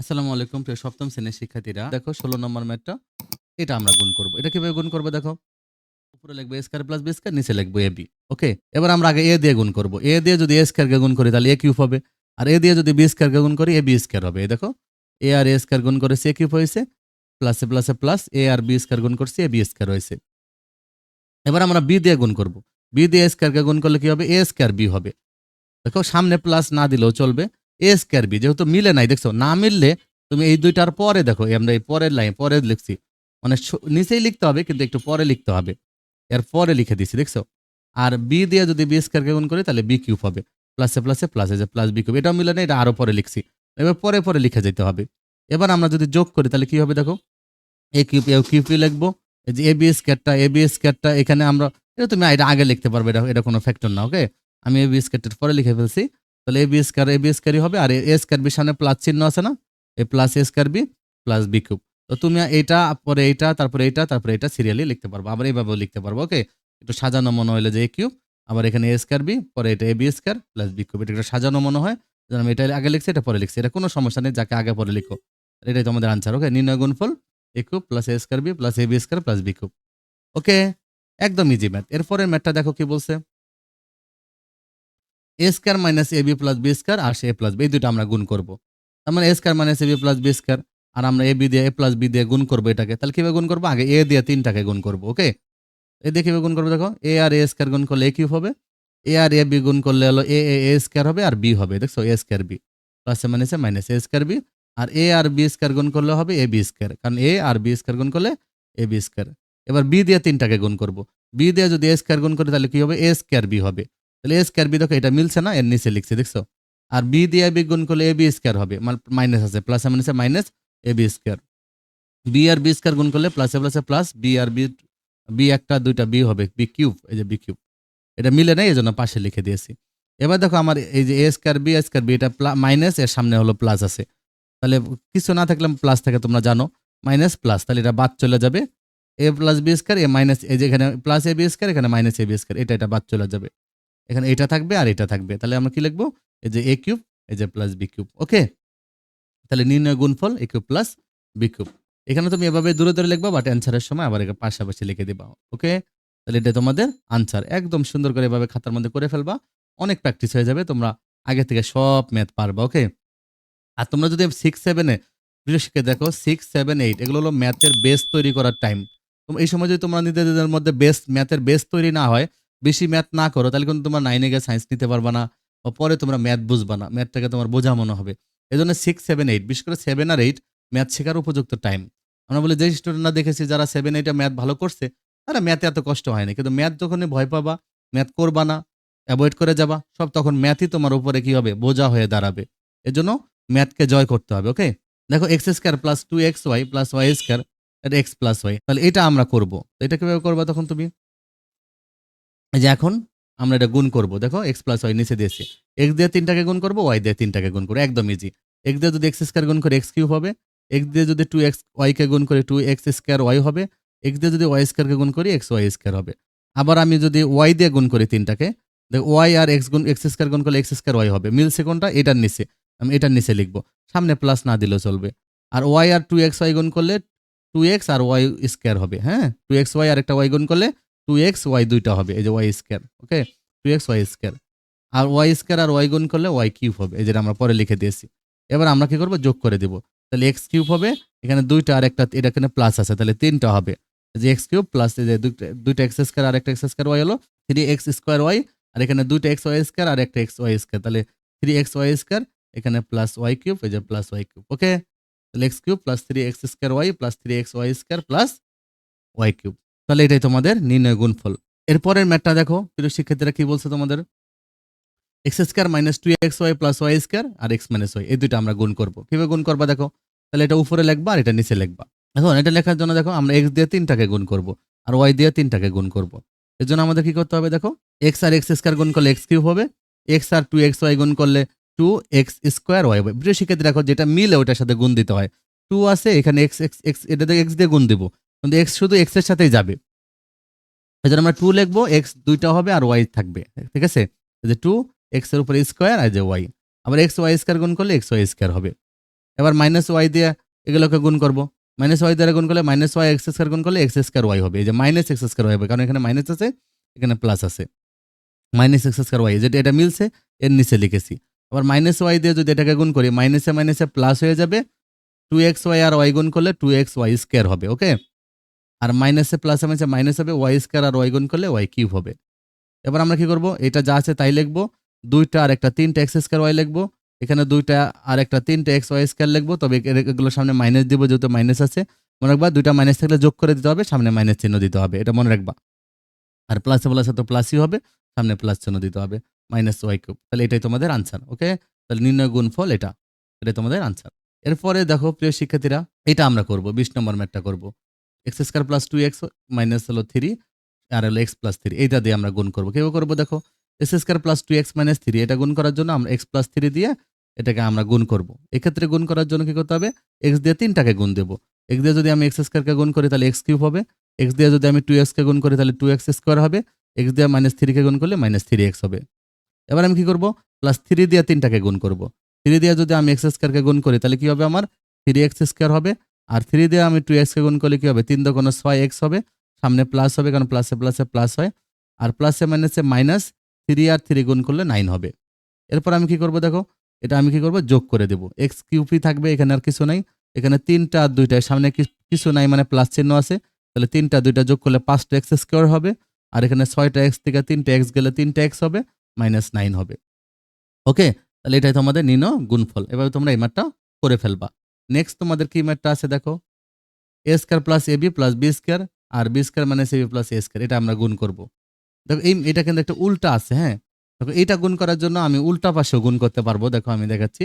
আসসালামু আলাইকুম প্রিয় সপ্তম শ্রেণির শিক্ষার্থীরা। দেখো ষোলো নম্বর ম্যাথটা এটা আমরা গুণ করব। এটা কীভাবে গুণ করব দেখো? উপরে লিখব A square plus B square নিচে লিখব এ বি ওকে এবার আমরা আগে এ দিয়ে গুণ করব। এ দিয়ে যদি এ স্কোয়ারকে গুণ করি, তাহলে এ কিউব হবে। আর এ দিয়ে যদি বি স্কোয়ারকে গুণ করি এ বি স্কোয়ার হবে। এই দেখো এ আর এ স্কোয়ার গুণ করেছে এ কিউব হয়েছে। প্লাসে প্লাসে প্লাস এ আর বি স্কোয়ার গুণ করছে এ বি স্কোয়ার হয়েছে। এবার আমরা বি দিয়ে গুণ করব। বি দিয়ে স্কোয়ারকে গুণ করলে কি হবে? এ স্কোয়ার বি হবে। দেখো, সামনে প্লাস না দিলেও চলবে। এ স্কোয়ার বি যেহেতু মিলে নাই, দেখছ? না মিললে তুমি এই দুইটার পরে দেখো আমরা এই পরের লাইন পরে লিখছি। মানে নিচেই লিখতে হবে, কিন্তু একটু পরে লিখতে হবে। এর পরে লিখে দিছি, দেখছ? আর বি দিয়ে যদি বি স্কোয়ারকে গুণ করি, তাহলে বি কিউব হবে। প্লাসে প্লাসে প্লাসে যে প্লাস বি কিউব এটাও মিলে না এটা আরও পরে লিখছি। এবার পরে পরে লিখে যেতে হবে। এবার আমরা যদি যোগ করি, তাহলে কি হবে দেখো? এ কিউব এ কিউব লিখব। এই যে এ বি স্কোয়ারটা এ বি স্কোয়ারটা এখানে আমরা, এটা তুমি এটা আগে লিখতে পারবে, এটা এটা কোনো ফ্যাক্টর না ওকে আমি এ বি স্কোয়ারটার পরে লিখে ফেলছি। তাহলে A B square, A B স্কোয়ারই হবে আর এ স্কোয়ার বি সামনে প্লাস চিহ্ন আছে না? এই plus A square B plus B cube. তো তুমি এটা পরে এইটা, তারপরে এইটা, তারপরে এটা সিরিয়ালি লিখতে পারব। আবার এইভাবেও লিখতে পারব ওকে একটু সাজানো মনে হলে যে এ কিউব, আবার এখানে এ স্কোয়ার বি, পরে এটা A B square plus B cube. এটা একটা সাজানো মনে হয় আমি এটা আগে লিখছি, এটা পরে লিখছি। এটা কোনো সমস্যা নেই, যাকে আগে পরে লিখো। এটাই তোমাদের আনসার ওকে নির্ণয় গুণফল, A cube plus A square B plus A B square plus B cube. Okay একদম ইজি ম্যাথ এরপরের ম্যাথটা দেখো কি বলছে? A square minus A B plus B square আর সে এ প্লাস বি এই দুটো আমরা গুণ করব। তার মানে A square minus A B plus B square আর আমরা এ বি দিয়ে এ প্লাস বি দিয়ে গুণ করব এটাকে। তাহলে কীভাবে গুণ করব? আগে এ দিয়ে তিনটাকে গুণ করব, ওকে? এ দিয়ে কীভাবে গুণ করব দেখো? এ আর এ স্কোয়ার গুণ করলে এ কিউব হবে। এ আর এ বি গুণ করলে হলো এ এ এ স্কোয়ার হবে আর বি হবে, দেখছ? এ স্কোয়ার বি প্লাসে মাইনাসে মাইনাস এ স্কোয়ার বি আর এ আর বি স্কোয়ার গুণ করলে হবে এ বি স্কোয়ার কারণ এ আর বি স্কোয়ার গুণ করলে এ বি স্কোয়ার এবার বি দিয়ে তিনটাকে গুণ করব। বি দিয়ে যদি এ স্কোয়ার গুণ করি তাহলে কি হবে? এ স্কোয়ার বি হবে। তাহলে এ স্কোয়ার বি দেখো, এটা মিলছে না, এর নিচে লিখছে, দেখছ? আর বি দিয়ে বি গুণ করলে এ বি স্কোয়ার হবে মাইনাস আছে প্লাসে মাইনাসে minus A B square B R B square গুণ করলে প্লাসে প্লাসে প্লাস বি আর বি বি একটা, দুইটা বি হবে বি কিউব এই যে বি কিউব এটা মিলে নেই এই জন্য পাশে লিখে দিয়েছি। এবার দেখো আমার এই যে A square B square B এটা মাইনাস এর সামনে হলো প্লাস আছে। তাহলে কিছু না থাকলে প্লাস থাকে, তোমরা জানো মাইনাস প্লাস তাহলে এটা বাদ চলে যাবে A plus B square A minus এই যে এখানে প্লাস এ বি স্কোয়ার এখানে মাইনাস এ বি স্কোয়ার এটা এটা বাদ চলে যাবে। এখানে এটা থাকবে আর এটা থাকবে। তাহলে আমরা কি লিখব? এই যে এ কিউব এই যে প্লাস বি কিউব ওকে তাহলে নির্ণয় গুণফল A cube plus B cube এখানে তুমি এভাবে দূরে দূরে লিখবা বাট অ্যান্সারের সময় আবার একে পাশাপাশি লিখে দিবা ওকে তাহলে এটা তোমাদের আনসার একদম সুন্দর করে এভাবে খাতার মধ্যে করে ফেলবা, অনেক প্র্যাকটিস হয়ে যাবে, তোমরা আগে থেকে সব ম্যাথ পারবা ওকে আর তোমরা যদি সিক্স সেভেনে প্রিয় শিখে দেখো সিক্স সেভেন এইট এগুলো হলো ম্যাথের বেস তৈরি করার টাইম এই সময় যদি তোমরা নিজেদের মধ্যে বেস ম্যাথের বেস তৈরি না হয় বেশি ম্যাথ না করো, তাহলে কিন্তু তোমার নাইনে গিয়ে সায়েন্স নিতে পারবা না বা পরে তোমরা ম্যাথ বুঝবা না। ম্যাথটাকে তোমার বোঝা মনে হবে। এই জন্য সিক্স সেভেন এইট বিশেষ করে সেভেন আর এইট ম্যাথ শেখার উপযুক্ত টাইম আমরা বলি যে স্টুডেন্টরা দেখেছি যারা সেভেন এইটে ম্যাথ ভালো করছে, তারা ম্যাথে এত কষ্ট হয় না কিন্তু ম্যাথ যখনই ভয় পাবা, ম্যাথ করবা না অ্যাভয়েড করে যাবা, সব তখন ম্যাথই তোমার উপরে কি হবে? বোঝা হয়ে দাঁড়াবে। এজন্য ম্যাথকে জয় করতে হবে ওকে দেখো X square plus two X Y plus Y square X plus Y তাহলে এটা আমরা করব। এটা কীভাবে করবা তখন তুমি? এই যে এখন আমরা এটা গুণ করব, দেখো এক্স প্লাস ওয়াই নিচে দিয়েছি। এক্স দিয়ে তিনটাকে গুণ করব ওয়াই দিয়ে তিনটাকে গুণ করব, একদম ইজি এক্স দিয়ে যদি এক্স স্কোয়ার গুণ করে এক্স কিউব হবে এক্স দিয়ে যদি টু এক্স ওয়াইকে গুণ করে টু এক্স স্কোয়ার ওয়াই হবে এক্স দিয়ে যদি ওয়াই স্কোয়ারকে গুণ করি এক্স ওয়াই স্কোয়ার হবে। আবার আমি যদি ওয়াই দিয়ে গুণ করি তিনটাকে, দেখ ওয়াই আর এক্স গুণ এক্স স্কোয়ার গুণ করলে এক্স স্কোয়ার ওয়াই হবে। মিলছে কোনটা? এটার নিচে। আমি এটার নিচে লিখব। সামনে প্লাস না দিলেও চলবে। আর ওয়াই আর টু এক্স ওয়াই গুণ করলে টু এক্স আর ওয়াই স্কোয়ার হবে হ্যাঁ? টু এক্স ওয়াই আর একটা ওয়াই গুণ করলে টু এক্স ওয়াই দুইটা হবে, এই যে Y square okay two X Y square আর ওয়াই স্কোয়ার আর ওয়াই গুণ করলে ওয়াই কিউব হবে, এই যেটা আমরা পরে লিখে দিয়েছি। এবার আমরা কি করব? যোগ করে দিব। তাহলে এক্স কিউব হবে, এখানে দুইটা আর একটা, এটা এখানে প্লাস আছে, তাহলে তিনটা হবে। যে এক্স কিউব প্লাস দুইটা এক্স স্কোয়ার আর একটা এক্স স্কোয়ার ওয়াই হলো থ্রি এক্স স্কোয়ার ওয়াই আর এখানে দুইটা এক্স ওয়াই স্কোয়ার আর একটা এক্স ওয়াই স্কোয়ার তাহলে থ্রি এক্স ওয়াই স্কোয়ার এখানে প্লাস ওয়াই কিউব এই যে প্লাস ওয়াই কিউব ওকে তাহলে X cube plus three X square Y plus three X Y square plus Y cube তাহলে এটাই তোমাদের নির্ণয় গুণফল। এরপরের ম্যাটটা দেখো, প্রিয় শিক্ষার্থীরা কি বলছে তোমাদের? X square minus two X Y plus Y square আর এক্স মাইনাস ওয়াই এই দুইটা আমরা গুণ করব। কীভাবে গুণ করবা দেখো? তাহলে এটা উপরে লেখবা আর এটা নিচে লেখবা। এখন এটা লেখার জন্য দেখো, আমরা এক্স দিয়ে তিনটাকে গুণ করব আর ওয়াই দিয়ে তিনটাকে গুণ করব। এর জন্য আমাদের কি করতে হবে দেখো? এক্স আর এক্স স্কোয়ার গুণ করলে এক্স কিউব হবে এক্স আর টু এক্স ওয়াই গুণ করলে টু এক্স স্কোয়ার ওয়াই হবে। প্রিয় শিক্ষার্থী, দেখো যেটা মিলে ওটার সাথে গুণ দিতে হয়। টু আছে, এখানে এক্স এক্স এক্স এটাতে এক্স দিয়ে গুণ দিব। কিন্তু এক্স শুধু এক্সের সাথেই যাবে। এই জন্য আমরা টু লিখব এক্স দুইটা হবে আর ওয়াই থাকবে, ঠিক আছে? যে টু এক্সের উপরে স্কোয়ার আর যে ওয়াই আবার এক্স ওয়াই স্কোয়ার গুণ করলে এক্স ওয়াই স্কোয়ার হবে। এবার মাইনাস ওয়াই দিয়ে এগুলোকে গুণ করব। মাইনাস ওয়াই দ্বারা গুণ করলে মাইনাস ওয়াই এক্স স্কোয়ার গুণ করলে এক্স স্কোয়ার ওয়াই হবে। এই যে মাইনাস এক্স স্কোয়ার ওয়াই হবে, কারণ এখানে মাইনাস আছে, এখানে প্লাস আছে। মাইনাস এক্স স্কোয়ার ওয়াই যেটা এটা মিলছে, এর নিচে লিখেছি। আবার মাইনাস ওয়াই দিয়ে যদি এটাকে গুণ করি মাইনাসে মাইনাসে প্লাস হয়ে যাবে টু এক্স ওয়াই আর ওয়াই গুণ করলে টু এক্স ওয়াই স্কোয়ার হবে ওকে আর মাইনাসে প্লাসে মাইনাসে মাইনাস হবে ওয়াই স্কোয়ার আর ওয়াই গুণ করলে ওয়াই কিউব হবে। এবার আমরা কি করব? এটা যা আছে তাই লিখব। দুইটা আর একটা তিনটা এক্স স্কোয়ার ওয়াই লিখব। এখানে দুইটা আর একটা তিনটা এক্স ওয়াই স্কোয়ার লিখব। তবে এগুলোর সামনে মাইনাস দিব যেহেতু মাইনাস আছে। মনে রাখবা, দুইটা মাইনাস থাকলে যোগ করে দিতে হবে, সামনে মাইনাস চিহ্ন দিতে হবে, এটা মনে রাখবা। আর প্লাসে প্লাসে তো প্লাসই হবে, সামনে প্লাস চিহ্ন দিতে হবে মাইনাস ওয়াই কিউব তাহলে এটাই তোমাদের আনসার ওকে তাহলে নির্ণয় গুণফল এটা, এটাই তোমাদের আনসার এরপরে দেখো, প্রিয় শিক্ষার্থীরা, এটা আমরা করব, বিশ নম্বর ম্যাটটা করব। X square plus two X minus হলো থ্রি, আর হলো এক্স প্লাস থ্রি। এইটা দিয়ে আমরা গুণ করব। কেউ করব, দেখো, X square plus two X minus three, এটা গুণ করার জন্য আমরা এক্স প্লাস থ্রি দিয়ে এটাকে আমরা গুণ করব। এক্ষেত্রে গুণ করার জন্য কি করতে হবে? এক্স দিয়ে তিনটাকে গুণ দেবো। এক্স দিয়ে যদি আমি এক্স স্কোয়ারকে গুণ করি, তাহলে এক্স কিউব হবে। এক্স দিয়ে যদি আমি টু এক্সকে গুণ করি, তাহলে টু এক্স স্কোয়ার হবে। এক্স দিয়ে মাইনাস থ্রিকে গুণ করলে মাইনাস থ্রি এক্স হবে। এবার আমি কি করব? প্লাস থ্রি দিয়ে তিনটাকে গুণ করব। থ্রি দিয়ে যদি আমি এক্স স্কোয়ারকে গুণ করি, তাহলে কি হবে আমার? থ্রি এক্স স্কোয়ার হবে। আর থ্রি দিয়ে আমি টু এক্সকে গুণ করলে কী হবে? তিন দো কোনো ছয় এক্স হবে, সামনে প্লাস হবে কারণ প্লাসে প্লাসে প্লাস হয়। আর প্লাসে মাইনাসে মাইনাস থ্রি আর থ্রি গুণ করলে নাইন হবে। এরপর আমি কি করব দেখো? এটা আমি কি করব? যোগ করে দেবো। এক্স কিউপি থাকবে, এখানে আর কিছু নাই। এখানে তিনটা আর দুইটা, সামনে কিছু নাই মানে প্লাস চিহ্ন আছে। তাহলে তিনটা দুইটা যোগ করলে পাঁচটা এক্স স্কোয়ার হবে। আর এখানে ছয়টা এক্স থেকে তিনটা এক্স গেলে তিনটা এক্স হবে মাইনাস নাইন হবে। ওকে তাহলে এটাই তোমাদের নিন গুণফল। এভাবে তোমরা এই ম্যাটটা করে ফেলবা। নেক্সট তোমাদের কি ম্যাটটা আছে দেখো? A square plus A B plus B square R B square মানে A B plus A square এটা আমরা গুণ করব। দেখো, এই, এটা কিন্তু একটা উল্টা আছে হ্যাঁ? দেখো এটা গুণ করার জন্য আমি উল্টা পাশেও গুণ করতে পারব, দেখো আমি দেখাচ্ছি।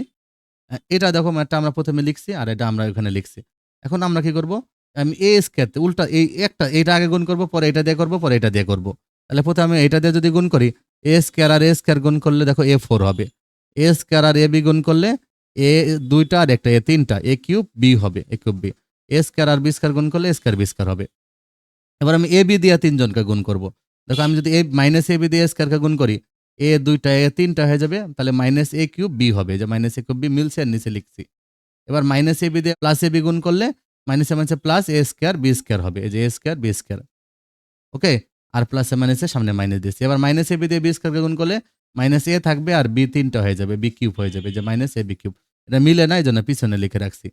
এটা দেখো ম্যাটটা আমরা প্রথমে লিখছি আর এটা আমরা এখানে লিখছি। এখন আমরা কি করব? আমি এ স্কোয়ার উল্টা, এই একটা এটা আগে গুণ করব, পরে এটা দিয়ে করব, পরে এটা দিয়ে করব। তাহলে প্রথমে এটা দিয়ে যদি গুণ করি এ স্কোয়ার আর এ স্কোয়ার গুণ করলে দেখো এ ফোর হবে। এ স্কোয়ার আর এ বি গুণ করলে এ দুইটা আর একটা এ তিনটা এ কিউব বি হবে A cube B A square R B square গুণ করলে এ স্কোয়ার বি স্কোয়ার হবে এবার আমি এ বি দিয়ে তিনজনকে গুণ করব দেখো আমি যদি এ মাইনাস এ বি দিয়ে স্কোয়ারকে গুণ করি এ দুইটা এ তিনটা হয়ে যাবে তাহলে মাইনাস এ কিউব বি হবে যে মাইনাস এ কিউব বি মিলছে আর নিচে লিখছি এবার মাইনাস এ বি দিয়ে প্লাস এ বি গুণ করলে মাইনাসে মাইনাসে plus A square B square হবে এই যে A square B square okay আর প্লাসে মাইনাসে সামনে মাইনাস দিচ্ছি এবার মাইনাস এ বি দিয়ে বি স্কোয়ারকে গুণ করলে মাইনাস এ থাকবে আর বি তিনটা হয়ে যাবে বি কিউব হয়ে যাবে যে মাইনাস এ বি কিউব এটা মিলে না এই জন্য পিছনে লিখে রাখছি।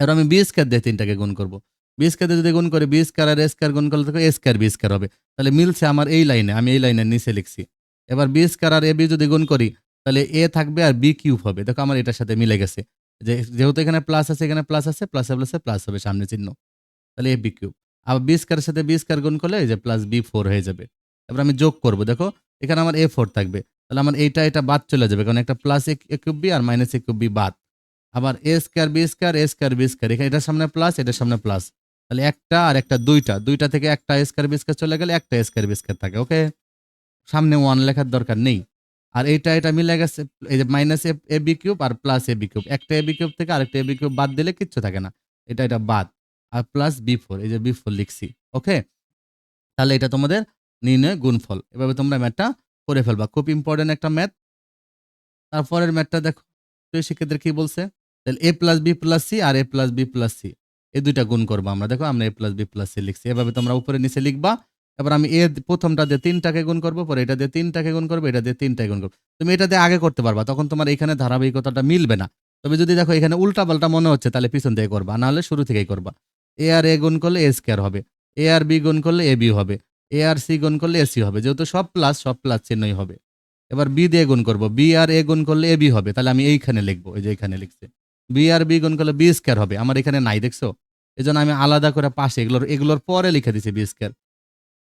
এবার আমি বি স্কোয়ার দিয়ে তিনটাকে গুণ করব। বি দিয়ে যদি গুণ করি বি স্কোয়ার আর এ স্কোয়ার গুণ করলে দেখো এ স্কোয়ার বি হবে। তাহলে মিলছে আমার এই লাইনে, আমি এই লাইনের নিচে লিখছি। এবার বি স্কোয়ার আর এ বি যদি গুণ করি, তাহলে এ থাকবে আর বি কিউব হবে। দেখো আমার এটার সাথে মিলে গেছে। যে যেহেতু এখানে প্লাস আছে, এখানে প্লাস আছে প্লাসে প্লাসে প্লাস হবে সামনে চিহ্ন। তাহলে এ বি কিউব আবার বি স্কোয়ারের সাথে বি স্কোয়ার গুণ করলে এই যে প্লাস বি ফোর হয়ে যাবে। এবার আমি যোগ করব। দেখো, এখানে আমার এ ফোর থাকবে। তাহলে আমার এইটা এটা বাদ চলে যাবে। কারণ একটা প্লাস এ কিউব বি আর মাইনাস এ কিউব বি বাদ। আবার A square B square A square B square এখানে এটার সামনে প্লাস এটার সামনে প্লাস তাহলে একটা আর একটা দুইটা। দুইটা থেকে একটা স্কোয়ার বি স্কোয়ার চলে গেলে একটা স্কোয়ার বি স্কোয়ার থাকে ওকে সামনে ওয়ান লেখার দরকার নেই। আর এইটা এটা মিলে গেছে, এই যে মাইনাস এ বি কিউব আর প্লাস এ বি কিউব একটা এ বি কিউব থেকে আরেকটা এ বি কিউব বাদ দিলে কিচ্ছু থাকে না। এটা এটা বাদ। আর প্লাস বি ফোর এই যে বি ফোর লিখছি ওকে তাহলে এটা তোমাদের নির্ণয় গুণফল। এভাবে তোমরা ম্যাথটা করে ফেলবা। খুব ইম্পর্টেন্ট একটা ম্যাথ তারপরের ম্যাথটা দেখো শিক্ষার্থীদের কি বলছে? তাহলে A plus B plus C R A plus B plus C এই দুইটা গুণ করব আমরা। দেখো, আমরা A plus B plus C লিখছি। এভাবে তোমরা উপরে নিচে লিখবা। এবার আমি এ প্রথমটা দিয়ে তিনটাকে গুণ করব, পরে এটা দিয়ে তিনটাকে গুণ করব, এটা দিয়ে তিনটাকে গুণ করব। তুমি এটা দিয়ে আগে করতে পারবা, তখন তোমার এখানে ধারাবাহিকতাটা মিলবে না। তবে যদি দেখো এখানে উল্টা পাল্টা মনে হচ্ছে, তাহলে পিছন থেকে করবা, নাহলে শুরু থেকেই করবা। এ আর এ গুণ করলে এ স্কোয়ার হবে। এ আর বি গুণ করলে এ বি হবে। এ আর সি গুণ করলে এ সি হবে। যেহেতু সব প্লাস সব প্লাস চিহ্নই হবে। এবার বি দিয়ে গুণ করব। বি আর এ গুণ করলে এ বি হবে। তাহলে আমি এইখানে লিখব, এই যে এখানে লিখছে। বি আর বি গুণ করলে বি স্কোয়ার হবে। আমার এখানে নাই, দেখছ? এই জন্য আমি আলাদা করে পাশে এগুলোর এগুলোর পরে লিখে দিচ্ছি বি স্কোয়ার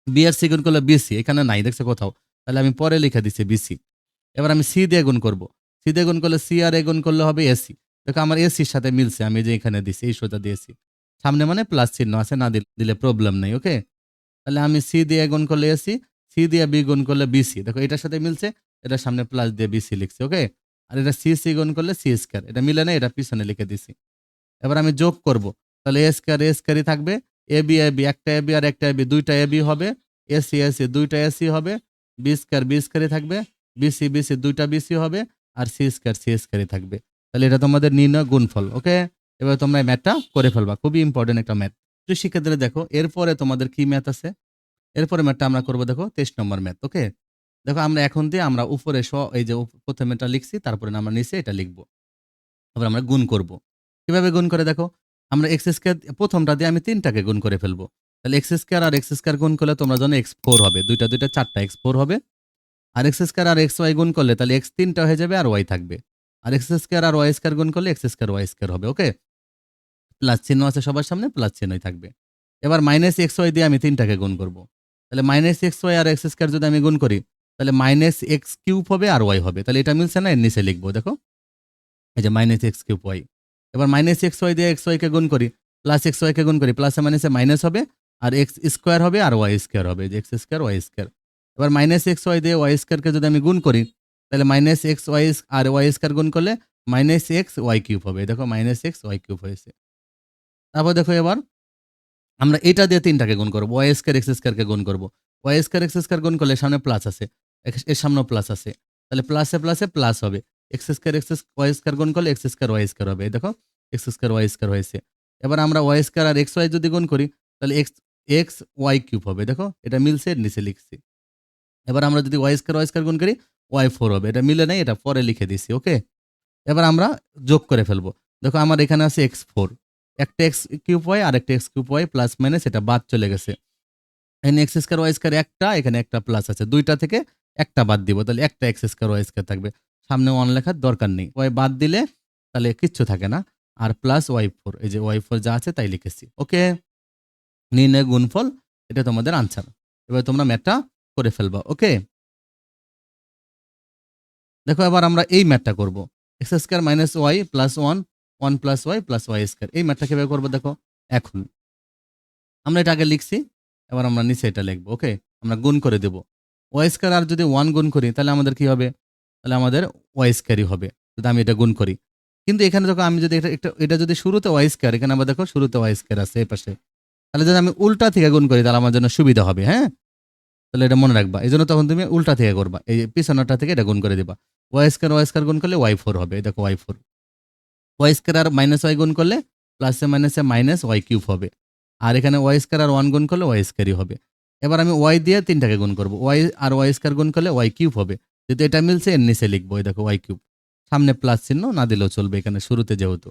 বি আর সি গুণ করলে বিসি এখানে নাই, দেখছ কোথাও? তাহলে আমি পরে লিখে দিচ্ছি বিসি এবার আমি সি দিয়ে গুণ করব। সি দিয়ে গুণ করলে সি আর এ গুণ করলে হবে এসি দেখো আমার এসির সাথে মিলছে, আমি যে এখানে দিছি, এই সোজা দিয়েছি। সামনে মানে প্লাস চিহ্ন আছে, না দিলে প্রবলেম নেই ওকে তাহলে আমি সি দিয়ে গুণ করলে এসি সি দিয়ে বি গুণ করলে বিসি দেখো, এটার সাথে মিলছে এটার সামনে প্লাস দিয়ে বিসি লিখছি ওকে আর এটা সি সি গুণ করলে সি স্কোয়ার এটা মিলে না, এটা পিছনে লিখে দিছি। এবার আমি যোগ করব, তাহলে এ স্কোয়ার এ স্কোয়ারই থাকবে এ বি এ বি একটা এ বি আর একটা এ বি দুইটা এ বি হবে এসি এসি দুইটা এসি হবে বি স্কোয়ার বি স্কোয়ারই থাকবে বিসি বিসি দুইটা বিসি হবে, আর সি স্কোয়ার সি স্কোয়ারই থাকবে। তাহলে এটা তোমাদের নির্ণয় গুণফল ওকে এবার তোমরা ম্যাথটা করে ফেলবা, খুবই ইম্পর্টেন্ট একটা ম্যাথ তো শিক্ষার্থীরা দেখো, এরপরে তোমাদের কি ম্যাথ আছে? এরপরে ম্যাথটা আমরা করব দেখো, তেইশ নম্বর ম্যাথ ওকে দেখো, আমরা এখন দিয়ে আমরা উপরে স, এই যে প্রথমে এটা লিখছি, তারপরে আমরা নিচে এটা লিখব। তারপর আমরা গুণ করব। কীভাবে গুণ করে দেখো? আমরা এক্স স্কোয়ার প্রথমটা দিয়ে আমি তিনটাকে গুণ করে ফেলব। তাহলে এক্স স্কোয়ার আর এক্স স্কোয়ার গুণ করলে তোমরা জানো এক্স ফোর হবে। দুইটা দুইটা, চারটা এক্স ফোর হবে। আর এক্স স্কোয়ার আর এক্স ওয়াই গুণ করলে তাহলে এক্স তিনটা হয়ে যাবে আর ওয়াই থাকবে। আর এক্স স্কোয়ার আর ওয়াই স্কোয়ার গুণ করলে এক্স স্কোয়ার ওয়াই স্কোয়ার হবে ওকে প্লাস চিহ্ন আছে সবার সামনে প্লাস চিহ্নই থাকবে। এবার মাইনাস এক্স ওয়াই দিয়ে আমি তিনটাকে গুণ করব। তাহলে মাইনাস এক্স ওয়াই আর এক্স স্কোয়ার যদি আমি গুণ করি, তাহলে মাইনাস এক্স কিউব হবে আর ওয়াই হবে। তাহলে এটা মিলছে না, এর নিচে লিখব, দেখো। এই যে মাইনাস এক্স কিউব ওয়াই এবার মাইনাস এক্স ওয়াই দিয়ে এক্স ওয়াইকে গুণ করি প্লাস এক্স ওয়াইকে গুণ করি প্লাসে মাইনাসে মাইনাস হবে, আর এক্স স্কোয়ার হবে আর ওয়াই স্কোয়ার হবে যে এক্স স্কোয়ার ওয়াই স্কোয়ার এবার মাইনাস এক্স ওয়াই দিয়ে ওয়াই স্কোয়ারকে যদি আমি গুণ করি, তাহলে মাইনাস এক্স ওয়াই আর ওয়াই স্কোয়ার গুণ করলে মাইনাস এক্স ওয়াই কিউব হবে। দেখো মাইনাস এক্স ওয়াই কিউব হয়েছে। তারপর দেখো এবার আমরা এটা দিয়ে তিনটাকে গুণ করব। ওয়াই স্কোয়ার এক্স স্কোয়ারকে গুণ করব। ওয়াই স্কোয়ার এক্স স্কোয়ার গুণ করলে সামনে প্লাস আছে। এর সামনেও প্লাস আছে। তাহলে প্লাসে প্লাসে প্লাস হবে। X square X Y square গুণ করলে এক্স স্কোয়ার ওয়াই স্কোয়ার হবে। দেখো এক্স স্কোয়ার ওয়াই স্কোয়ার হয়েছে। এবার আমরা ওয়াই স্কোয়ার আর এক্স ওয়াই যদি গুণ করি, তাহলে এক্স এক্স ওয়াই কিউব হবে। দেখো, এটা মিলছে নিচে লিখছি। এবার আমরা যদি ওয়াই স্কোয়ার ওয়াই স্কোয়ার গুণ করি ওয়াই ফোর হবে। এটা মিলে নেই, এটা পরে লিখে দিছি ওকে এবার আমরা যোগ করে ফেলব। দেখো, আমার এখানে আছে এক্স ফোর একটা এক্স কিউব ওয়াই আর একটা X cube Y plus minus এটা বাদ চলে গেছে। এখানে এক্স স্কোয়ার ওয়াই স্কোয়ার একটা, এখানে একটা প্লাস আছে। দুইটা থেকে একটা বাদ দিব, তাহলে একটা এক্স স্কোয়ার ওয়াই স্কোয়ার থাকবে। সামনে ওয়ান লেখার দরকার নেই। ওয়াই বাদ দিলে তাহলে কিচ্ছু থাকে না। আর প্লাস ওয়াই ফোর এই যে ওয়াই ফোর যা আছে তাই লিখেছি। ওকে নির্ণয় গুণফল, এটা তোমাদের আনসার এবার তোমরা ম্যাথটা করে ফেলবা ওকে দেখো এবার আমরা এই ম্যাথটা করব। X square minus Y plus one one plus Y plus Y square. এই ম্যাথটা কীভাবে করব, দেখো, এখন। আমরা এটা আগে লিখছি, এবার আমরা নিচে এটা লিখব, ওকে? আমরা গুণ করে দেব। ওয়াই স্কোয়ার আর যদি ওয়ান গুণ করি, তাহলে আমাদের কি হবে? তাহলে আমাদের ওয়াই স্কোয়ারই হবে, যদি আমি এটা গুণ করি। কিন্তু এখানে দেখো, আমি যদি এটা একটা এটা যদি শুরুতে ওয়াই স্কোয়ার, এখানে আবার দেখো, শুরুতে ওয়াই স্কোয়ার আছে এই পাশে। তাহলে যদি আমি উল্টা থেকে গুণ করি, তাহলে আমার জন্য সুবিধা হবে হ্যাঁ? তাহলে এটা মনে রাখবা। এই জন্য তখন তুমি উল্টা থেকে করবা, এই পিছনেরটা থেকে এটা গুণ করে দিবা। ওয়াই স্কোয়ার ওয়াই স্কোয়ার গুণ করলে ওয়াই ফোর হবে দেখো, ওয়াই ফোর। ওয়াই স্কোয়ার আর মাইনাস ওয়াই গুণ করলে প্লাসে মাইনাসে মাইনাস ওয়াই কিউব হবে। আর এখানে ওয়াই স্কোয়ার আর ওয়ান গুণ করলে ওয়াই স্কোয়ারই হবে। এবার আমি ওয়াই দিয়ে তিনটাকে গুণ করব। ওয়াই আর ওয়াই স্কোয়ার গুণ করলে ওয়াই কিউব হবে। যদি এটা মিলছে, এর নিচে লিখব, এই দেখো ওয়াই কিউব সামনে প্লাস চিহ্ন না দিলেও চলবে এখানে শুরুতে যেহেতু।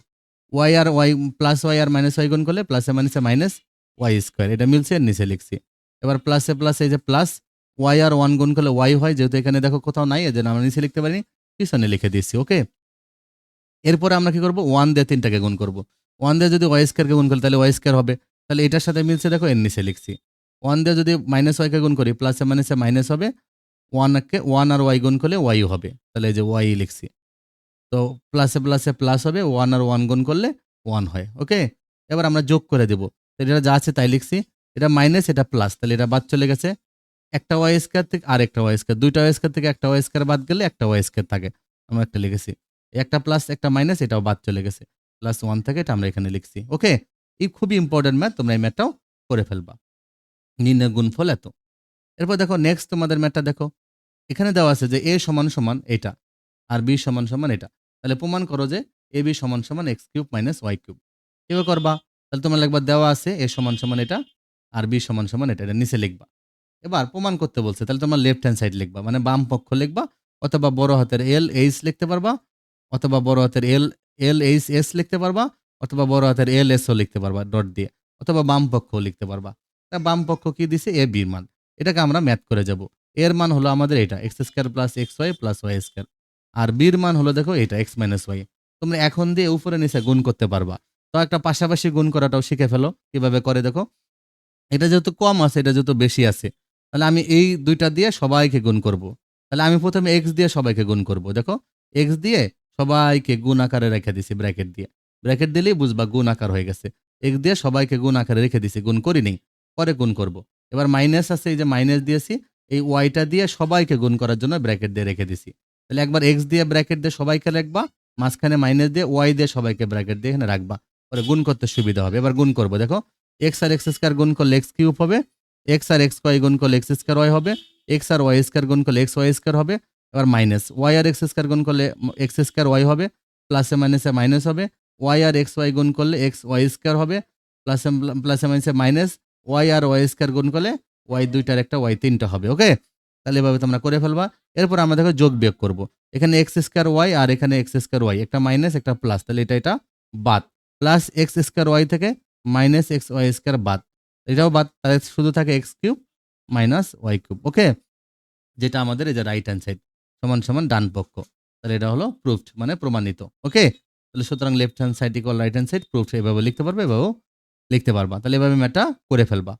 ওয়াই আর ওয়াই প্লাস ওয়াই আর মাইনাস ওয়াই গুণ করলে প্লাসে মাইনাসে মাইনাস ওয়াই স্কোয়ার এটা মিলছে, এর নিচে লিখছি। এবার প্লাসে প্লাস এই যে প্লাস ওয়াই আর ওয়ান গুণ করলে ওয়াই হয়, যেহেতু এখানে দেখো কোথাও নাই এই জন্য আমরা নিচে লিখতে পারিনি, পিছনে লিখে দিচ্ছি ওকে এরপরে আমরা কি করব? ওয়ান দিয়ে তিনটাকে গুণ করব। ওয়ান দিয়ে যদি ওয়াই স্কোয়ারকে গুণ করি, তাহলে ওয়াই স্কোয়ার হবে। তাহলে এটার সাথে মিলছে দেখো এর নিচে লিখছি। ওয়ান দিয়ে যদি মাইনাস ওয়াইকে গুণ করি প্লাসে মাইনাসে মাইনাস হবে ওয়ানকে ওয়ান আর ওয়াই গুণ করলে ওয়াই হবে। তাহলে এই যে ওয়াই লিখছি। তো প্লাসে প্লাসে প্লাস হবে ওয়ান আর ওয়ান গুণ করলে ওয়ান হয় ওকে এবার আমরা যোগ করে দেবো। এটা যা আছে তাই লিখছি। এটা মাইনাস এটা প্লাস তাহলে এটা বাদ চলে গেছে। একটা ওয়াই স্কোয়ার থেকে আর একটা ওয়াই স্কোয়ার দুইটা ওয়াই স্কোয়ার থেকে একটা ওয়াই স্কোয়ার বাদ গেলে একটা ওয়াই স্কোয়ার থাকে। আমরা একটা লিখেছি। একটা প্লাস একটা মাইনাস এটাও বাদ চলে গেছে। প্লাস ওয়ান থেকে এটা আমরা এখানে লিখছি ওকে এই খুবই ইম্পর্টেন্ট ম্যাথ তোমরা এই ম্যাথটাও করে ফেলবা। নির্ণয় গুণফল এত। এরপর দেখো নেক্সট তোমাদের ম্যাথটা দেখো। এখানে দেওয়া আছে যে এ সমান সমান এটা, আর বি সমান সমান এটা। তাহলে প্রমাণ করো যে এ বি সমান সমান X cube minus Y cube কীভাবে করবা, তাহলে তোমার লিখবা দেওয়া আছে এ সমান সমান এটা, আর বি সমান সমান এটা এটা নিচে লিখবা। এবার প্রমাণ করতে বলছে, তাহলে তোমার লেফট হ্যান্ড সাইড লিখবা মানে বাম পক্ষ লিখবা, অথবা বড় হাতের এল এইচ লিখতে পারবা অথবা বড় হাতের এল এল এইচ এস লিখতে পারবা, অথবা বড় হাতের এল এসও লিখতে পারবা ডট দিয়ে, অথবা বাম পক্ষ লিখতে পারবা। তা বাম পক্ষ কি দিছে? এ বির মান। এটাকে আমরা ম্যাথ করে যাব। এর মান হলো আমাদের এটা x square plus x y plus y square আর বির মান হলো দেখো এটা এক্স মাইনাস ওয়াই তোমরা এখন দিয়ে উপরে নিচে গুণ করতে পারবা। তো একটা পাশাপাশি গুণ করাটাও শিখে ফেলো, কীভাবে করে দেখো। এটা যেহেতু কম আছে, এটা যেহেতু বেশি আছে, তাহলে আমি এই দুইটা দিয়ে সবাইকে গুণ করব। তাহলে আমি প্রথমে এক্স দিয়ে সবাইকে গুণ করব। দেখো এক্স দিয়ে সবাইকে গুণ আকারে রেখে দিছি ব্র্যাকেট দিয়ে। ব্র্যাকেট দিলেই বুঝবা গুণ আকার হয়ে গেছে। এক্স দিয়ে সবাইকে গুণ আকারে রেখে দিছি, গুণ করিনি পরে গুণ করব। এবার মাইনাস আছে, এই যে মাইনাস দিয়েছি, এই ওয়াইটা দিয়ে সবাইকে গুণ করার জন্য ব্র্যাকেট দিয়ে রেখে দিছি। তাহলে একবার এক্স দিয়ে ব্র্যাকেট দিয়ে সবাইকে রাখবা মাঝখানে মাইনাস দিয়ে ওয়াই দিয়ে সবাইকে ব্র্যাকেট দিয়ে এখানে রাখবা। পরে গুণ করতে সুবিধা হবে। এবার গুণ করব, দেখো এক্স আর এক্স স্কোয়ার গুণ করলে এক্স কিউব হবে এক্স আর এক্স ওয়াই গুণ করলে এক্স স্কোয়ার ওয়াই হবে এক্স আর ওয়াই স্কোয়ার গুণ করলে এক্স ওয়াই স্কোয়ার হবে এবার মাইনাস ওয়াই আর এক্স স্কোয়ার গুণ করলে এক্স স্কোয়ার ওয়াই হবে প্লাসে মাইনাসে মাইনাস হবে ওয়াই আর এক্স ওয়াই গুণ করলে এক্স ওয়াই স্কোয়ার হবে প্লাসে প্লাসে মাইনাসে মাইনাস ওয়াই আর ওয়াই স্কোয়ার গুণ করলে ওয়াই দুইটার একটা ওয়াই তিনটা হবে ওকে তাহলে এভাবে তোমরা করে ফেলবা। এরপর আমরা দেখো যোগ বিয়োগ করব। এখানে এক্স স্কোয়ার ওয়াই আর এখানে এক্স স্কোয়ার ওয়াই একটা মাইনাস একটা প্লাস তাহলে এটা এটা বাদ। প্লাস এক্স স্কোয়ার ওয়াই থেকে মাইনাস এক্স ওয়াই স্কোয়ার বাদ। এটাও বাদ, তাহলে শুধু থাকে x cube minus y cube okay যেটা আমাদের এই যে রাইট হ্যান্ড সাইড সমান সমান ডান পক্ষ। তাহলে এটা হলো প্রুফড মানে প্রমাণিত। ওকে তাহলে সুতরাং left hand side equal right hand side proofed এভাবে লিখতে পারবে, এভাবেও লিখতে পারবা। তাহলে এভাবে ম্যাটটা করে ফেলবা।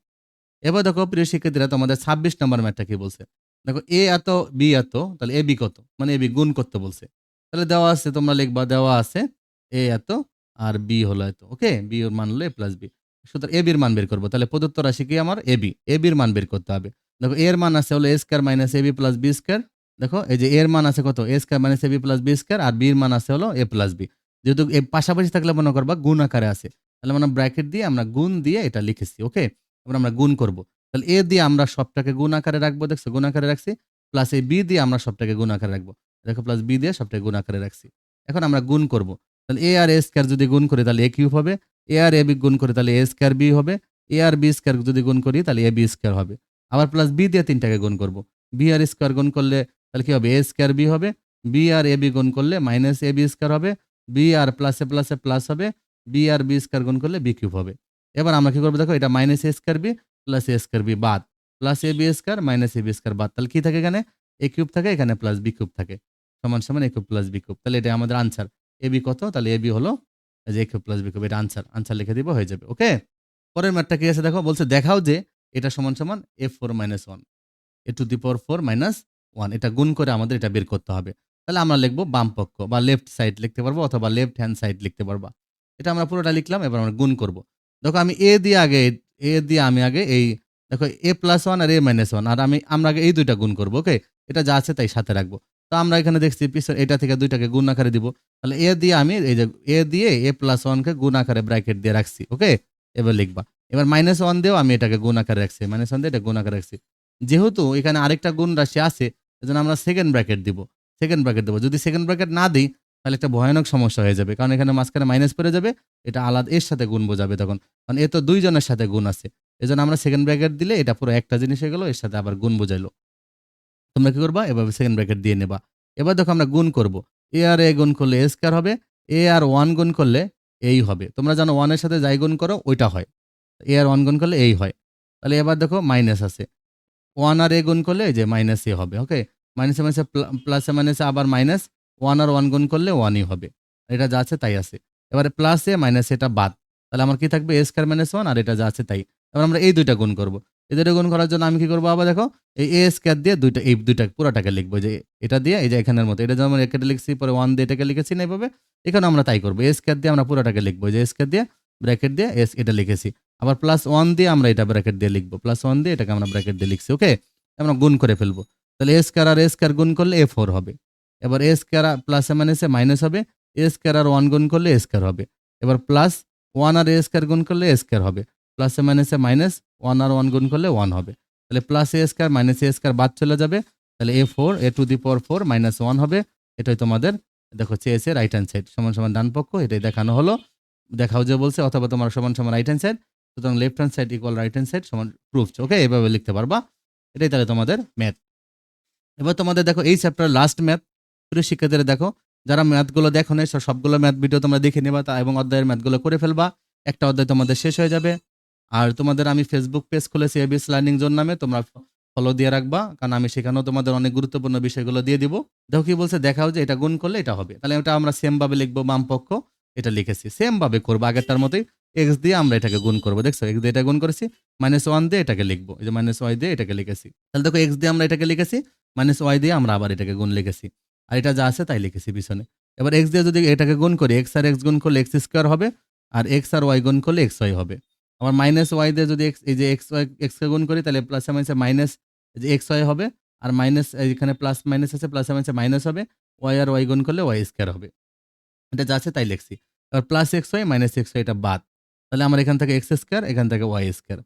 এবার দেখো, প্রিয় শিক্ষার্থীরা, তোমাদের ছাব্বিশ নম্বর ম্যাটটা কি বলছে? দেখো, এ এত, বি এত, তাহলে এ বি কত? মানে এ বি গুণ করতে বলছে। তাহলে দেওয়া আছে, তোমরা লিখবা, দেওয়া আছে এ এত আর বি হলো এত। ওকে বি ওর মান হলো এ প্লাস বি। সুতরাং এ বির মান বের করব। তাহলে প্রদত্ত রাশি কি আমার? A B. এ বির মান বের করতে হবে। দেখো এর মান আছে হলো a square minus a b plus b square দেখো, এই যে এর মান আছে কত? A square minus a b plus b square আর বির মান আছে হলো এ প্লাস বি। যেহেতু এ পাশাপাশি থাকলে মনে করবা গুণ আকারে আছে। তাহলে মানে ব্র্যাকেট দিয়ে আমরা গুণ দিয়ে এটা লিখেছি ওকে এবার আমরা গুণ করব। তাহলে এ দিয়ে আমরা সবটাকে গুণ আকারে রাখব, দেখছ? গুণ আকারে রাখছি। প্লাস এই বি দিয়ে আমরা সবটাকে গুণ আকারে রাখব। দেখো প্লাস বি দিয়ে সবটাকে গুণ আকারে রাখছি। এখন আমরা গুণ করব। তাহলে এ আর এ স্কোয়ার যদি গুণ করি, তাহলে এ কিউব হবে। এ আর এ বি গুণ করি, তাহলে এ স্কোয়ার বি হবে। এ আর বি স্কোয়ার যদি গুণ করি, তাহলে এ বি স্কোয়ার হবে। আবার প্লাস বি দিয়ে তিনটাকে গুণ করব। বি আর স্কোয়ার গুণ করলে তাহলে কি হবে? এ স্কোয়ার বি হবে। বি আর এ বি গুণ করলে মাইনাস এ বি স্কোয়ার হবে। বি আর প্লাসে প্লাসে প্লাস হবে। বি আর বি স্কোয়ার গুণ করলে বি কিউব হবে। এবার আমরা কি করব দেখো? এটা minus a square b plus a square b বাদ। Plus a b square minus a b square বাদ। তাহলে কি থাকে এখানে? এ কিউব থাকে, এখানে প্লাস বি কিউব থাকে। সমান সমান a cube plus b cube তাহলে এটা আমাদের আনসার এ বি কত? তাহলে এ বি হলো যে a cube plus b cube এটা আনসার আনসার লিখে দিব, হয়ে যাবে। ওকে পরের ম্যাটটা কি আছে? দেখো, বলছে দেখাও যে এটা সমান সমান a four minus one a to the power four minus one এটা গুণ করে আমাদের এটা বের করতে হবে। তাহলে আমরা লিখব বাম পক্ষ, বা লেফট সাইড লিখতে পারব, অথবা লেফট হ্যান্ড সাইড লিখতে পারবা। এটা আমরা পুরোটা লিখলাম, এবার আমরা গুণ করব। দেখো, আমি এ দিয়ে আগে এ দিয়ে আমি আগে এই, দেখো এ প্লাস ওয়ান আর এ মাইনাস ওয়ান আর আমি, আমরা আগে এই দুইটা গুণ করব ওকে এটা যা আছে তাই সাথে রাখব। তো আমরা এখানে দেখছি পিছনে, এটা থেকে দুইটাকে গুণ আকারে দিব। তাহলে এ দিয়ে আমি এই যে এ দিয়ে এ প্লাস ওয়ানকে গুণ আকারে ব্র্যাকেট দিয়ে রাখছি ওকে এবার লিখবা। এবার মাইনাস ওয়ান দিয়েও আমি এটাকে গুণ আকারে রাখছি মাইনাস ওয়ান দিয়ে এটা গুণ আকারে রাখছি। যেহেতু এখানে আরেকটা গুণ রাশি আছে, এজন্য আমরা সেকেন্ড ব্র্যাকেট দিব। সেকেন্ড ব্র্যাকেট দেবো। যদি সেকেন্ড ব্র্যাকেট না দিই, তাহলে একটা ভয়ানক সমস্যা হয়ে যাবে। কারণ এখানে মাঝখানে মাইনাস পড়ে যাবে, এটা আলাদা এর সাথে গুণ বোঝাবে তখন। কারণ এ তো দুইজনের সাথে গুণ আছে। এজন্য আমরা সেকেন্ড ব্র্যাকেট দিলে এটা পুরো একটা জিনিস হয়ে গেলো, এর সাথে আবার গুণ বোঝাইলো। তোমরা কী করবা? এভাবে সেকেন্ড ব্র্যাকেট দিয়ে নেবা। এবার দেখো আমরা গুণ করব। এ আর এ গুণ করলে এ স্কোয়ার হবে এ আর ওয়ান গুণ করলে এই হবে। তোমরা জানো ওয়ানের সাথে যাই গুণ করো, ওইটা হয়। এ আর ওয়ান গুণ করলে এই হয়। তাহলে এবার দেখো মাইনাস আছে। ওয়ান আর এ গুণ করলে এই যে মাইনাস এ হবে ওকে মাইনাসে মাইনাসে প্লাসে মাইনাসে আবার মাইনাস ওয়ান আর ওয়ান গুণ করলে ওয়ানই হবে। এটা যা আছে তাই আছে। এবারে প্লাস এ মাইনাস এটা বাদ। তাহলে আমার কি থাকবে? এ স্কোয়ার মাইনাস ওয়ান আর এটা যা আছে তাই। এবার আমরা এই দুইটা গুণ করব। এই দুইটা গুণ করার জন্য আমি কি করব? আবার দেখো, এই এ স্কোয়ার দিয়ে দুইটা, এই দুইটা পুরোটাকে লিখব যে এটা দিয়ে এই যে এখানের মতো। এটা যেমন একে লিখছি, পরে ওয়ান দিয়ে এটাকে লিখেছি না এইভাবে এখানে আমরা তাই করব। এ স্কোয়ার দিয়ে আমরা পুরোটাকে লিখব যে স্কোয়ার দিয়ে ব্র্যাকেট দিয়ে এস এটা লিখেছি। আবার প্লাস ওয়ান দিয়ে আমরা এটা ব্র্যাকেট দিয়ে লিখব। প্লাস ওয়ান দিয়ে এটাকে আমরা ব্র্যাকেট দিয়ে লিখছি ওকে আমরা গুণ করে ফেলব। তাহলে এ স্কোয়ার আর এ স্কোয়ার গুণ করলে এ ফোর হবে। এবার এ স্কোয়ার প্লাসে মাইনাসে মাইনাস হবে। এ স্কোয়ার আর ওয়ান গুণ করলে এ স্কোয়ার হবে। এবার প্লাস ওয়ান আর এ স্কোয়ার গুণ করলে এ স্কোয়ার হবে। প্লাসে মাইনাসে মাইনাস ওয়ান আর ওয়ান গুণ করলে ওয়ান হবে। তাহলে plus a square minus a square বাদ চলে যাবে। তাহলে a four a to the power four minus one হবে। এটাই তোমাদের, দেখো চেয়েছে রাইট হ্যান্ড সাইড সমান সমান ডান পক্ষ, এটাই দেখানো হলো। দেখাও যে বলছে, অথবা তোমার সমান সমান রাইট হ্যান্ড সাইড সুতরাং left hand side equal right hand side সমান প্রুফ ওকে এভাবে লিখতে পারবা। এটাই তাহলে তোমাদের ম্যাথ এবার তোমাদের দেখো, এই চ্যাপ্টার লাস্ট ম্যাথ প্রিয় শিক্ষার্থীরা দেখো, যারা ম্যাথগুলো দেখো সব- সবগুলো ম্যাথ ভিডিও তোমরা দেখে নেবা, তা এবং অধ্যায়ের ম্যাথগুলো করে ফেলবা। একটা অধ্যায় তোমাদের শেষ হয়ে যাবে। আর তোমাদের আমি ফেসবুক পেজ খুলেছি এবিএস লার্নিং জোন নামে, তোমরা ফলো দিয়ে রাখবা, কারণ আমি সেখানেও তোমাদের অনেক গুরুত্বপূর্ণ বিষয়গুলো দিয়ে দিব। দেখো কি বলছে, দেখাও যে এটা গুণ করলে এটা হবে। তাহলে এটা আমরা সেম ভাবে লিখব বাম পক্ষ এটা লিখেছি। সেম ভাবে করব, আগেরটার মতোই। এক্স দিয়ে আমরা এটাকে গুণ করব। দেখছ? এক্স দিয়ে এটা গুণ করেছি মাইনাস ওয়ান দিয়ে এটাকে লিখব। এই যে মাইনাস ওয়াই দিয়ে এটাকে লিখেছি। তাহলে দেখো এক্স দিয়ে আমরা এটাকে লিখেছি মাইনাস ওয়াই দিয়ে আমরা আবার এটাকে গুণ লিখেছি। আর এটা যা আছে তাই লিখেছি পিছনে। এবার এক্স দিয়ে যদি এটাকে গুণ করি এক্স আর এক্স গুণ করলে এক্স স্কোয়ার হবে, আর এক্স আর ওয়াই গুণ করলে এক্স ওয়াই হবে। আবার মাইনাস ওয়াই দিয়ে যদি এক্স এই যে এক্স ওয়াই এক্সকে গুণ করি, তাহলে প্লাস মাইনাসে মাইনাস যে এক্স ওয়াই হবে, আর মাইনাস এখানে প্লাস মাইনাস আছে প্লাস মাইনাসে মাইনাস হবে ওয়াই আর ওয়াই গুণ করলে ওয়াই স্কোয়ার হবে। এটা যা আছে তাই লিখছি। এবার plus x y minus x y এটা বাদ। তাহলে আমার এখান থেকে এক্স স্কোয়ার, এখান থেকে ওয়াই স্কোয়ার।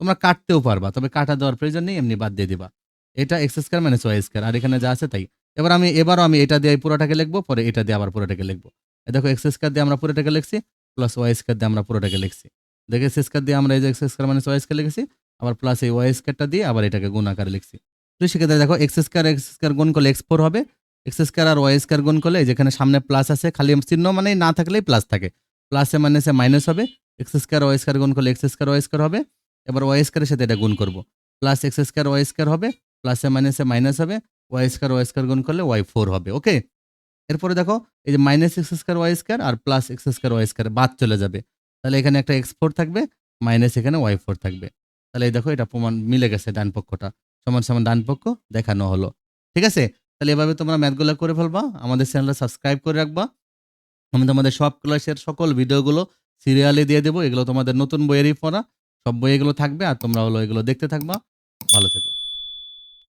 তোমরা কাটতেও পারবা, তবে কাটা দেওয়ার প্রয়োজন নেই, এমনি বাদ দিয়ে দিবা। এটা x square minus y square, আর এখানে যা আছে তাই। এবার আমি, এবারও আমি এটা দিয়ে পুরোটাকে লিখব, পরে এটা দিয়ে আবার পুরোটাকে লিখব। দেখো, এক্স স্কোয়ার দিয়ে আমরা পুরোটাকে লিখছি প্লাস ওয়াই স্কোয়ার দিয়ে আমরা পুরোটাকে লিখছি। দেখে এক্স স্কোয়ার দিয়ে আমরা এই যে এক্স স্কোয়ার মানে ওয়াই স্কোয়ার লিখেছি, আবার প্লাস এই ওয়াই স্কোয়ারটা দিয়ে আবার এটাকে গুণ আকারে লিখছি। তো সেক্ষেত্রে দেখো, এক্স স্কোয়ার এক্স স্কোয়ার গুণ করলে এক্স ফোর হবে, এক্স স্কোয়ার আর ওয়াই স্কোয়ার গুণ করলে যেখানে সামনে প্লাস আছে, খালি চিহ্ন মানে না থাকলেই প্লাস থাকে। প্লাসে মাইনাসে মাইনাস হবে এক্স স্কোয়ার ওয়াই স্কোয়ার গুণ করলে এক্স স্কোয়ার ওয়াই স্কোয়ার হবে, এবার ওয়াই স্কোয়ারের সাথে এটা গুণ করব। Plus x square y square হবে, প্লাসে মাইনাসে মাইনাস হবে, ওয়াই স্কোয়ার ওয়াই স্কোয়ার গুণ করলে ওয়াই ফোর হবে, ওকে? এরপরে দেখো, এই যে minus x square y square আর plus x square y square বাদ চলে যাবে। তাহলে এখানে একটা এক্স ফোর থাকবে, মাইনাস এখানে ওয়াই ফোর থাকবে। তাহলে এই দেখো, এটা প্রমাণ মিলে গেছে ডান পক্ষটা। সমান সমান ডান পক্ষ দেখানো হলো। ঠিক আছে? তাহলে এভাবে তোমরা ম্যাথগুলো করে ফেলবা, আমাদের চ্যানেলটা সাবস্ক্রাইব করে রাখবা। আমি তোমাদের সব ক্লাসের সকল ভিডিওগুলো সিরিয়ালে দিয়ে দেবো, এগুলো তোমাদের নতুন বইয়েরই পড়া সব বই এগুলো থাকবে আর তোমরা হলো এগুলো দেখতে থাকবা। ভালো থেকো।